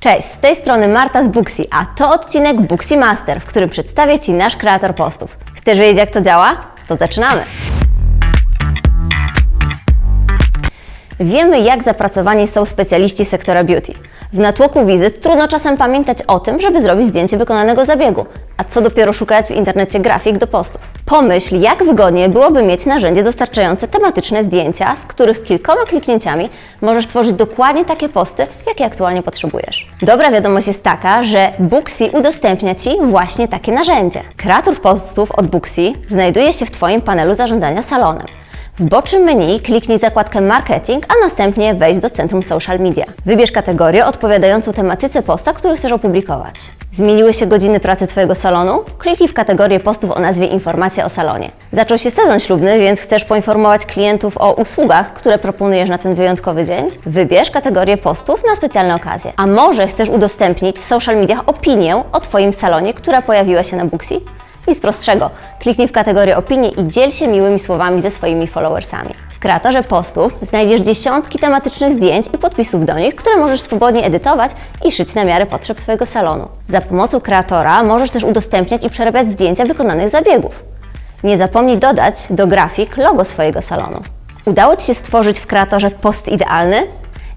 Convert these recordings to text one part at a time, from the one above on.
Cześć, z tej strony Marta z Booksy, a to odcinek Booksy Master, w którym przedstawię Ci nasz kreator postów. Chcesz wiedzieć jak to działa? To zaczynamy! Wiemy, jak zapracowani są specjaliści sektora beauty. W natłoku wizyt trudno czasem pamiętać o tym, żeby zrobić zdjęcie wykonanego zabiegu, a co dopiero szukać w internecie grafik do postów. Pomyśl, jak wygodnie byłoby mieć narzędzie dostarczające tematyczne zdjęcia, z których kilkoma kliknięciami możesz tworzyć dokładnie takie posty, jakie aktualnie potrzebujesz. Dobra wiadomość jest taka, że Booksy udostępnia Ci właśnie takie narzędzie. Kreator postów od Booksy znajduje się w Twoim panelu zarządzania salonem. W bocznym menu kliknij zakładkę Marketing, a następnie wejdź do centrum Social Media. Wybierz kategorię odpowiadającą tematyce posta, który chcesz opublikować. Zmieniły się godziny pracy Twojego salonu? Kliknij w kategorię postów o nazwie Informacja o salonie. Zaczął się sezon ślubny, więc chcesz poinformować klientów o usługach, które proponujesz na ten wyjątkowy dzień? Wybierz kategorię postów na specjalne okazje. A może chcesz udostępnić w social mediach opinię o Twoim salonie, która pojawiła się na Booksy? Nic prostszego. Kliknij w kategorię opinie i dziel się miłymi słowami ze swoimi followersami. W kreatorze postów znajdziesz dziesiątki tematycznych zdjęć i podpisów do nich, które możesz swobodnie edytować i szyć na miarę potrzeb Twojego salonu. Za pomocą kreatora możesz też udostępniać i przerabiać zdjęcia wykonanych zabiegów. Nie zapomnij dodać do grafik logo swojego salonu. Udało Ci się stworzyć w kreatorze post idealny?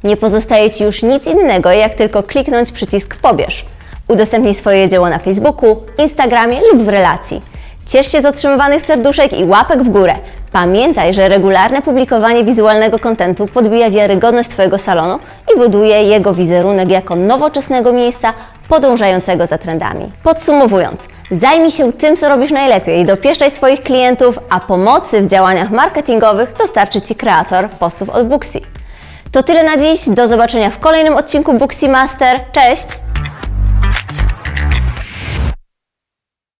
Nie pozostaje Ci już nic innego, jak tylko kliknąć przycisk Pobierz. Udostępnij swoje dzieło na Facebooku, Instagramie lub w relacji. Ciesz się z otrzymywanych serduszek i łapek w górę. Pamiętaj, że regularne publikowanie wizualnego kontentu podbija wiarygodność Twojego salonu i buduje jego wizerunek jako nowoczesnego miejsca podążającego za trendami. Podsumowując, zajmij się tym, co robisz najlepiej, dopieszczaj swoich klientów, a pomocy w działaniach marketingowych dostarczy Ci kreator postów od Booksy. To tyle na dziś, do zobaczenia w kolejnym odcinku Booksy Master. Cześć!